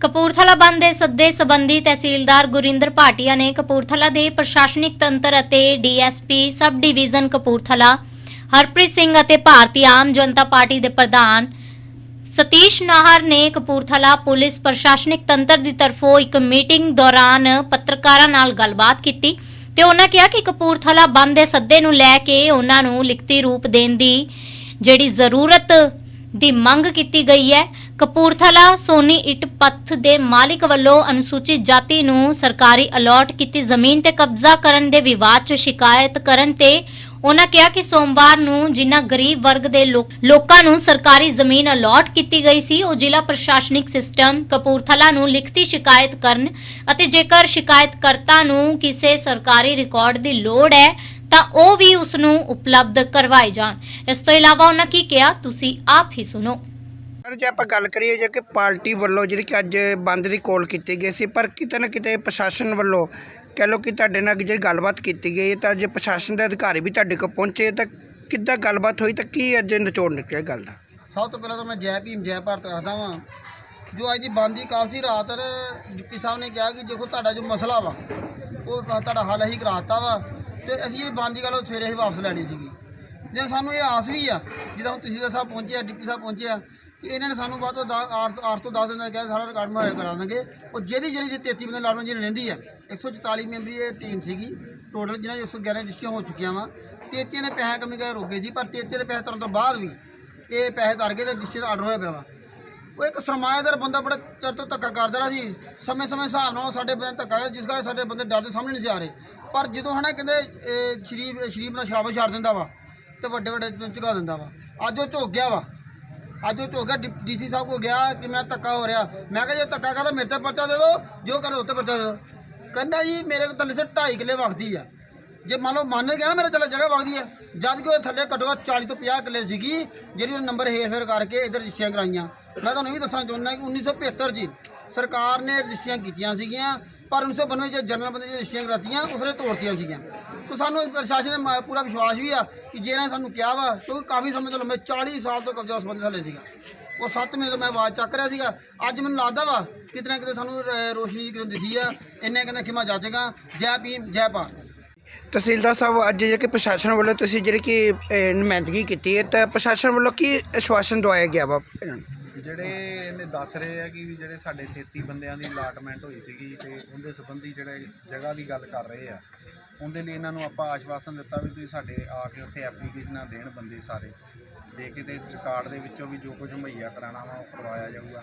ਕਪੂਰਥਲਾ ਬੰਦ ਦੇ ਸੱਦੇ ਸੰਬੰਧੀ ਤਹਿਸੀਲਦਾਰ ਗੁਰਿੰਦਰ ਭਾਟੀਆ ਨੇ ਕਪੂਰਥਲਾ ਦੇ ਪ੍ਰਸ਼ਾਸਨਿਕ ਤੰਤਰ ਅਤੇ DSP sub division Kapurthala, Harpreet Singh ਅਤੇ ਭਾਰਤੀ ਆਮ ਜਨਤਾ ਪਾਰਟੀ ਦੇ ਪ੍ਰਧਾਨ ਸਤੀਸ਼ ਨਾਹਰ ਨੇ ਕਪੂਰਥਲਾ ਪੁਲਿਸ ਪ੍ਰਸ਼ਾਸਨਿਕ ਤੰਤਰ ਦੀ ਤਰਫੋਂ ਇੱਕ ਮੀਟਿੰਗ ਦੌਰਾਨ ਪੱਤਰਕਾਰਾਂ ਨਾਲ ਗੱਲਬਾਤ ਕੀਤੀ ਤੇ ਉਹਨਾਂ ਕਿਹਾ ਕਿ ਕਪੂਰਥਲਾ ਬੰਦ ਦੇ ਸੱਦੇ ਨੂੰ ਲੈ ਕੇ ਉਹਨਾਂ ਨੂੰ ਲਿਖਤੀ ਰੂਪ ਦੇਣ ਦੀ ਜਿਹੜੀ ਜ਼ਰੂਰਤ ਦੀ ਮੰਗ ਕੀਤੀ ਗਈ ਹੈ ਕਪੂਰਥਲਾ ਸੋਨੀ ਇੱਟ ਪੱਥ ਦੇ ਮਾਲਿਕ ਵੱਲੋਂ ਅਨੁਸੂਚਿਤ ਜਾਤੀ ਨੂੰ ਸਰਕਾਰੀ ਅਲਾਟ ਕੀਤੀ ਜ਼ਮੀਨ ਤੇ ਕਬਜ਼ਾ ਕਰਨ ਦੇ ਵਿਵਾਦ 'ਚ ਸ਼ਿਕਾਇਤ ਕਰਨ ਤੇ ਉਹਨਾਂ ਕਿਹਾ ਕਿ ਸੋਮਵਾਰ ਨੂੰ ਜਿਨ੍ਹਾਂ ਗਰੀਬ ਵਰਗ ਦੇ ਲੋਕਾਂ ਨੂੰ ਸਰਕਾਰੀ ਜ਼ਮੀਨ ਅਲਾਟ ਕੀਤੀ ਗਈ ਸੀ, ਉਹ ਜ਼ਿਲ੍ਹਾ ਪ੍ਰਸ਼ਾਸਨਿਕ ਸਿਸਟਮ ਕਪੂਰਥਲਾ ਨੂੰ ਲਿਖਤੀ ਸ਼ਿਕਾਇਤ ਕਰਨ ਅਤੇ ਜੇਕਰ ਸ਼ਿਕਾਇਤਕਰਤਾ ਨੂੰ ਕਿਸੇ ਸਰਕਾਰੀ ਰਿਕਾਰਡ ਦੀ ਲੋੜ ਹੈ, ਤਾਂ ਉਹ ਵੀ ਉਸ ਨੂੰ ਉਪਲਬਧ ਕਰਵਾਏ ਜਾਣ। ਇਸ ਤੋਂ ਇਲਾਵਾ ਉਹਨਾਂ ਕੀ ਕਿਹਾ, ਤੁਸੀਂ ਆਪ ਹੀ ਸੁਣੋ। ਸਰ ਜੇ ਆਪਾਂ ਗੱਲ ਕਰੀਏ ਜੇ ਕਿ ਪਾਰਟੀ ਵੱਲੋਂ ਜਿਹੜੀ ਕਿ ਅੱਜ ਬੰਦ ਦੀ ਕੋਲ ਕੀਤੀ ਗਈ ਸੀ, ਪਰ ਕਿਤੇ ਨਾ ਕਿਤੇ ਪ੍ਰਸ਼ਾਸਨ ਵੱਲੋਂ ਕਹਿ ਲਓ ਕਿ ਤੁਹਾਡੇ ਨਾਲ ਜਿਹੜੀ ਗੱਲਬਾਤ ਕੀਤੀ ਗਈ ਤਾਂ ਜੇ ਪ੍ਰਸ਼ਾਸਨ ਦੇ ਅਧਿਕਾਰੀ ਵੀ ਤੁਹਾਡੇ ਕੋਲ ਪਹੁੰਚੇ, ਤਾਂ ਕਿੱਦਾਂ ਗੱਲਬਾਤ ਹੋਈ, ਤਾਂ ਕੀ ਅੱਜ ਨਿਚੋੜ ਨਿਕਲਿਆ ਗੱਲ ਦਾ? ਸਭ ਤੋਂ ਪਹਿਲਾਂ ਤਾਂ ਮੈਂ ਜੈ ਭੀਮ, ਜੈ ਭਾਰਤ ਆਖਦਾ ਵਾਂ। ਜੋ ਅੱਜ ਦੀ ਬੰਦ ਦੀ ਕਾਲ ਸੀ, ਰਾਤ ਡਿਪਟੀ ਸਾਹਿਬ ਨੇ ਕਿਹਾ ਕਿ ਦੇਖੋ ਤੁਹਾਡਾ ਜੋ ਮਸਲਾ ਵਾ, ਉਹ ਤੁਹਾਡਾ ਹੱਲ ਅਸੀਂ ਕਰਾਤਾ ਵਾ, ਤੇ ਅਸੀਂ ਜਿਹੜੀ ਬੰਦ ਦੀ ਗੱਲ ਉਹ ਸਵੇਰੇ ਹੀ ਵਾਪਸ ਲੈਣੀ ਸੀਗੀ। ਜੇ ਸਾਨੂੰ ਇਹ ਆਸ ਵੀ ਆ, ਜਿੱਦਾਂ ਹੁਣ ਤਹਿਸੀਲਦਾਰ ਸਾਹਿਬ ਪਹੁੰਚੇ ਆ, ਡਿਪਟੀ ਸਾਹਿਬ ਪਹੁੰਚੇ ਆ ਕਿ ਇਹਨਾਂ ਨੇ ਸਾਨੂੰ ਬਾਅਦ ਤੋਂ 8 ਤੋਂ 10 ਦਿਨ ਦਾ ਕਿਹਾ ਸਾਰਾ ਰਿਕਾਰਡ ਮੁਹੱਈਆ ਕਰਾ ਦਾਂਗੇ। ਉਹ ਜਿਹੜੀ ਜਿਹੜੀ ਜੇ 33 ਬੰਦੇ ਲਾੜਵਾਂ ਜਿਹੜੀ ਰਹਿੰਦੀ ਆ 144 ਮੈਂਬਰੀ ਇਹ ਟੀਮ ਸੀਗੀ। ਟੋਟਲ ਜਿਹਨਾਂ 111 ਰਜਿਸਟਰੀਆਂ ਹੋ ਚੁੱਕੀਆਂ ਵਾ। 33 ਨੇ ਪੈਸੇ ਕਮੀ ਕਰ ਰੋਕੇ ਸੀ, ਪਰ 33 ਦੇ ਪੈਸੇ ਤਰਨ ਤੋਂ ਬਾਅਦ ਵੀ ਇਹ ਪੈਸੇ ਤਰ ਗਏ ਤੇ ਰਜਿਸਟਰੀ ਦਾ ਆਰਡਰ ਹੋਇਆ ਪਿਆ ਵਾ। ਉਹ ਇੱਕ ਸਰਮਾਏਦਾਰ ਬੰਦਾ ਬੜਾ ਚਿਰ ਤੋਂ ਧੱਕਾ ਕਰਦਾ ਰਿਹਾ ਸੀ। ਸਮੇਂ ਸਮੇਂ ਹਿਸਾਬ ਨਾਲ ਉਹ ਸਾਡੇ ਬੰਦੇ ਧੱਕਾ ਜਿਸ ਕਰਕੇ ਸਾਡੇ ਬੰਦੇ ਡਰ ਦੇ ਸਾਹਮਣੇ ਨਹੀਂ ਸੀ ਆ ਰਹੇ। ਪਰ ਜਦੋਂ ਹਨਾ ਕਹਿੰਦੇ, ਇਹ ਸ਼ਰੀਫ ਸ਼ਰੀਫ ਨਾਲ ਸ਼ਰਾਬ ਛੱਡ ਦਿੰਦਾ ਵਾ ਤੇ ਵੱਡੇ ਵੱਡੇ ਝੁਕਾ ਦਿੰਦਾ ਵਾ। ਅੱਜ ਉਹ ਝੁਕ ਗਿਆ ਵਾ। ਅੱਜ ਉਹ ਝੁਕ ਗਿਆ ਡੀਸੀ ਸਾਹਿਬ ਕੋ ਗਿਆ ਕਿ ਮੈਂ ਧੱਕਾ ਹੋ ਰਿਹਾ। ਮੈਂ ਕਿਹਾ, ਜੇ ਧੱਕਾ ਕਰਦਾ, ਮੇਰੇ ਤੇ ਪਰਚਾ ਦੇ ਦਿਓ। ਜੋ ਕਰੋ, ਉੱਤੇ ਪਰਚਾ ਦੇ ਦਿਓ। ਕਹਿੰਦਾ ਜੀ, ਮੇਰੇ ਕੋਲ ਥੱਲੇ ਸੇ 2.5 ਕਿੱਲੇ ਵਗਦੀ ਆ। ਜੇ ਮੰਨ ਲਓ, ਮੰਨ ਗਿਆ ਨਾ, ਮੇਰੇ ਥੱਲੇ ਜਗ੍ਹਾ ਵਗਦੀ ਆ। ਜਦ ਕਿ ਉਹ ਥੱਲੇ ਘੱਟੋ ਘੱਟ 40 ਤੋਂ 50 ਕਿੱਲੇ ਸੀਗੀ, ਜਿਹੜੀ ਉਹ ਨੰਬਰ ਹੇਰ ਫੇਰ ਕਰਕੇ ਇਧਰ ਰਜਿਸਟਰੀਆਂ ਕਰਾਈਆਂ। ਮੈਂ ਤੁਹਾਨੂੰ ਇਹ ਵੀ ਦੱਸਣਾ ਚਾਹੁੰਦਾ ਕਿ 1975 ਜੀ ਸਰਕਾਰ ਨੇ ਰਜਿਸਟਰੀਆਂ ਕੀਤੀਆਂ ਸੀਗੀਆਂ, ਪਰ 1992 ਚ ਜਨਰਲ ਬੰਦੇ ਦੀ ਰਜਿਸਟਰੀਆਂ ਕਰਾਤੀਆਂ, ਉਸਨੇ ਤੋੜਤੀਆਂ ਸੀਗੀਆਂ। ਤੋ ਸਾਨੂੰ ਪ੍ਰਸ਼ਾਸਨ ਦੇ ਮ- ਪੂਰਾ ਵਿਸ਼ਵਾਸ ਵੀ ਆ ਕਿ ਜੇ ਇਹਨਾਂ ਨੇ ਸਾਨੂੰ ਕਿਹਾ ਵਾ ਕਿਉਂਕਿ ਕਾਫੀ ਸਮੇਂ ਤੋਂ ਲੰਮੇ 40 ਸਾਲ ਤੋਂ ਕਬਜ਼ਾ ਉਸ ਬੰਦੇ ਥੱਲੇ ਸੀਗਾ। ਉਹ 7 ਮਹੀਨੇ ਤੋਂ ਮੈਂ ਆਵਾਜ਼ ਚੱਕ ਰਿਹਾ ਸੀਗਾ। ਅੱਜ ਮੈਨੂੰ ਲੱਗਦਾ ਵਾ ਕਿਤੇ ਨਾ ਕਿਤੇ ਸਾਨੂੰ ਰੋਸ਼ਨੀ ਦੀ ਕਿਰਨ ਦਿਸੀ ਆ। ਇੰਨੇ ਕਹਿੰਦਾ ਖਿਮਾ ਜਾਚੇਗਾ। ਜੈ ਭੀਮ ਜੈ ਭਾਰਤ। ਤਹਿਸੀਲਦਾਰ ਸਾਹਿਬ ਅੱਜ ਜੇ ਕਿ ਪ੍ਰਸ਼ਾਸਨ ਵੱਲੋਂ ਤੁਸੀਂ ਜਿਹੜੀ ਕਿ ਅਹ, ਨੁਮਾਇੰਦਗੀ ਕੀਤੀ ਹੈ ਤਾਂ ਪ੍ਰਸ਼ਾਸਨ ਵੱਲੋਂ ਕੀ ਆਸ਼ਵਾਸਨ ਦਵਾਇਆ ਗਿਆ ਵਾ? ਇਹਨਾਂ ਨੂੰ? ਜਿਹੜੇ ਇਹਨੇ ਦੱਸ ਰਹੇ ਆ ਕਿ ਵੀ ਜਿਹੜੇ ਸਾਡੇ 33 ਬੰਦਿਆਂ ਦੀ ਅਲਾਟਮੈਂਟ ਹੋਈ ਸੀਗੀ ਤੇ ਉਹਦੇ ਸੰਬੰਧੀ ਜਿਹੜੇ ਜਗ੍ਹਾ ਦੀ ਗੱਲ ਕਰ ਰਹੇ ਆ ਉਹਦੇ ਲਈ ਇਹਨਾਂ ਨੂੰ ਆਪਾਂ ਆਸ਼ਵਾਸਨ ਦਿੱਤਾ ਵੀ ਤੁਸੀਂ ਸਾਡੇ ਆ ਕੇ ਉੱਥੇ ਐਪਲੀਕੇਸ਼ਨਾਂ ਦੇਣ ਬੰਦੇ ਸਾਰੇ। ਦੇ ਕੇ ਤੇ ਰਿਕਾਰਡ ਦੇ ਵਿੱਚੋਂ ਵੀ ਜੋ ਕੁਝ ਮੁਹੱਈਆ ਕਰਾਉਣਾ ਵਾ, ਉਹ ਕਰਵਾਇਆ ਜਾਊਗਾ।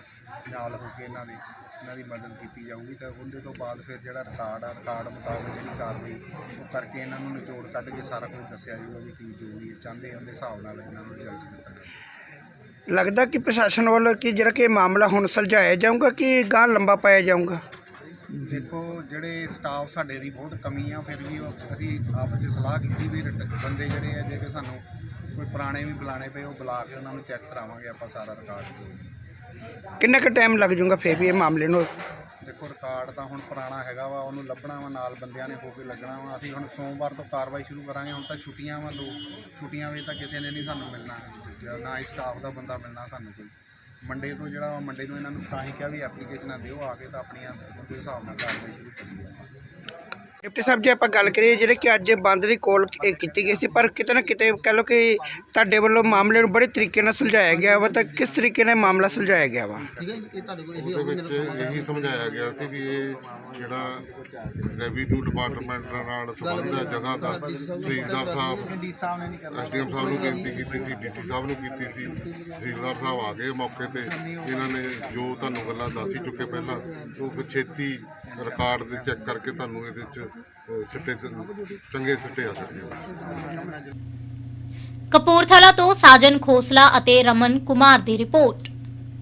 ਨਾਲ ਹੋ ਕੇ ਇਹਨਾਂ ਦੀ ਇਹਨਾਂ ਦੀ ਮਦਦ ਕੀਤੀ ਜਾਊਗੀ ਤਾਂ ਉਹਦੇ ਤੋਂ ਬਾਅਦ ਫਿਰ ਜਿਹੜਾ ਰਿਕਾਰਡ ਆ ਰਿਕਾਰਡ ਮੁਤਾਬਕ ਜਿਹੜੀ ਕਾਰਵਾਈ, ਉਹ ਕਰਕੇ ਇਹਨਾਂ ਨੂੰ ਨਿਚੋੜ ਕੱਢ ਕੇ ਸਾਰਾ ਕੁਝ ਦੱਸਿਆ ਜਾਊਗਾ ਵੀ ਕੀ ਜੋ ਵੀ ਚਾਹੁੰਦੇ ਉਹਦੇ ਹਿਸਾਬ ਨਾਲ ਇਹਨਾਂ ਨੂੰ ਰਿਜ਼ਲਟ ਦਿੱਤਾ ਜਾਊਗਾ ਲੱਗਦਾ ਕਿ ਪ੍ਰਸ਼ਾਸਨ ਵੱਲੋਂ ਕਿ ਜਿਹੜਾ ਕਿ ਮਾਮਲਾ ਹੁਣ ਸੁਲਝਾਇਆ ਜਾਊਗਾ ਕਿ ਗਾਂ ਲੰਬਾ ਪਾਇਆ ਜਾਊਗਾ? ਦੇਖੋ ਜਿਹੜੇ ਸਟਾਫ ਸਾਡੇ ਦੀ ਬਹੁਤ ਕਮੀ ਆ ਫਿਰ ਵੀ ਉਹ ਅਸੀਂ ਆਪਸ ਵਿੱਚ ਸਲਾਹ ਕੀਤੀ ਵੀ ਰਿਟ- ਬੰਦੇ ਜਿਹੜੇ ਆ ਜੇ ਕਿ ਸਾਨੂੰ ਕੋਈ ਪੁਰਾਣੇ ਵੀ ਬੁਲਾਣੇ ਪਏ ਉਹ ਬੁਲਾ ਕੇ ਉਹਨਾਂ ਨੂੰ ਚੈੱਕ ਕਰਾਵਾਂਗੇ ਆਪਾਂ ਸਾਰਾ ਰਿਕਾਰਡ ਕਿੰਨਾ ਕੁ ਟਾਈਮ ਲੱਗ ਜਾਊਗਾ ਫਿਰ ਵੀ ਇਹ ਮਾਮਲੇ ਨੂੰ? ਦੇਖੋ ਰਿਕਾਰਡ ਤਾਂ ਹੁਣ ਪੁਰਾਣਾ ਹੈਗਾ ਵਾ ਉਹਨੂੰ ਲੱਭਣਾ ਵਾ ਨਾਲ ਬੰਦਿਆਂ ਨੇ ਹੋ ਕੇ ਲੱਗਣਾ ਵਾ। ਅਸੀਂ ਹੁਣ ਸੋਮਵਾਰ ਤੋਂ ਕਾਰਵਾਈ ਸ਼ੁਰੂ ਕਰਾਂਗੇ ਹੁਣ ਤਾਂ ਛੁੱਟੀਆਂ ਵਾ ਦੋ ਛੁੱਟੀਆਂ ਵਿੱਚ ਤਾਂ ਕਿਸੇ ਨੇ ਨਹੀਂ ਸਾਨੂੰ ਮਿਲਣਾ। ਜਾਂ ਨਾ ਹੀ ਸਟਾਫ ਦਾ ਬੰਦਾ ਮਿਲਣਾ ਸਾਨੂੰ ਕੋਈ। ਮੰਡੇ ਤੋਂ ਜਿਹੜਾ ਮੰਡੇ ਨੂੰ ਇਹਨਾਂ ਨੂੰ ਤਾਂ ਹੀ ਕਿਹਾ ਵੀ ਐਪਲੀਕੇਸ਼ਨਾਂ ਦਿਓ ਆ ਕੇ ਤਾਂ ਆਪਣੀਆਂ ਉਹਦੇ ਹਿਸਾਬ ਨਾਲ ਕਾਰਵਾਈ ਸ਼ੁਰੂ ਕਰੀਏ ਡਿਪਟੀ ਸਾਹਿਬ ਜੇ ਆਪਾਂ ਗੱਲ ਕਰੀਏ ਜਿਹੜੇ ਕਿ ਅੱਜ ਬੰਦ ਦੀ ਕੋਲ ਕੀਤੀ ਗਈ ਸੀ ਪਰ ਕਿਤੇ ਨਾ ਕਿਤੇ ਕਹਿ ਲਓ ਕਿ ਤੁਹਾਡੇ ਵੱਲੋਂ ਮਾਮਲੇ ਨੂੰ ਬੜੇ ਤਰੀਕੇ ਨਾਲ ਸੁਲਝਾਇਆ ਗਿਆ ਵਾ ਤਾਂ ਕਿਸ ਤਰੀਕੇ ਨਾਲ ਮਾਮਲਾ ਸੁਲਝਾਇਆ ਗਿਆ ਵਾ? ਠੀਕ ਹੈ? ਇਹ ਤੁਹਾਡੇ ਕੋਲ ਇਹੀ ਉਹਦੇ ਵਿੱਚ ਇਹੀ ਸਮਝਾਇਆ ਗਿਆ ਸੀ ਵੀ ਇਹ ਜਿਹੜਾ ਰੈਵਨਿਊ ਡਿਪਾਰਟਮੈਂਟ ਨਾਲ ਸੰਬੰਧ ਹੈ ਜਗ੍ਹਾ ਦਾ ਤਹਿਸੀਲਦਾਰ ਸਾਹਿਬ ਡੀ ਸਾਹਿਬ ਨੇ ਨਹੀਂ ਕਰਨਾ ਐਸਡੀਐਮ ਸਾਹਿਬ ਨੂੰ ਬੇਨਤੀ ਕੀਤੀ ਸੀ ਡੀਸੀ ਸਾਹਿਬ ਨੂੰ ਕੀਤੀ ਸੀ। ਤਹਿਸੀਲਦਾਰ ਸਾਹਿਬ ਆ ਗਏ ਮੌਕੇ ਤੇ ਇਹਨਾਂ ਨੇ ਜੋ ਤੁਹਾਨੂੰ ਗੱਲਾਂ ਦੱਸ ਹੀ ਚੁੱਕੇ ਪਹਿਲਾਂ ਉਹ ਫਿਰ ਛੇਤੀ ਰਿਕਾਰਡ ਦੇ ਚੈੱਕ ਕਰਕੇ ਤੁਹਾਨੂੰ ਇਹਦੇ ਚ ਅ, ਸਿੱਟੇ ਚੰਗੇ ਸਿੱਟੇ ਆ ਸਕਦੇ ਕਪੂਰਥਲਾ ਤੋਂ ਸਾਜਨ ਖੋਸਲਾ ਅਤੇ ਰਮਨ ਕੁਮਾਰ ਦੀ ਰਿਪੋਰਟ।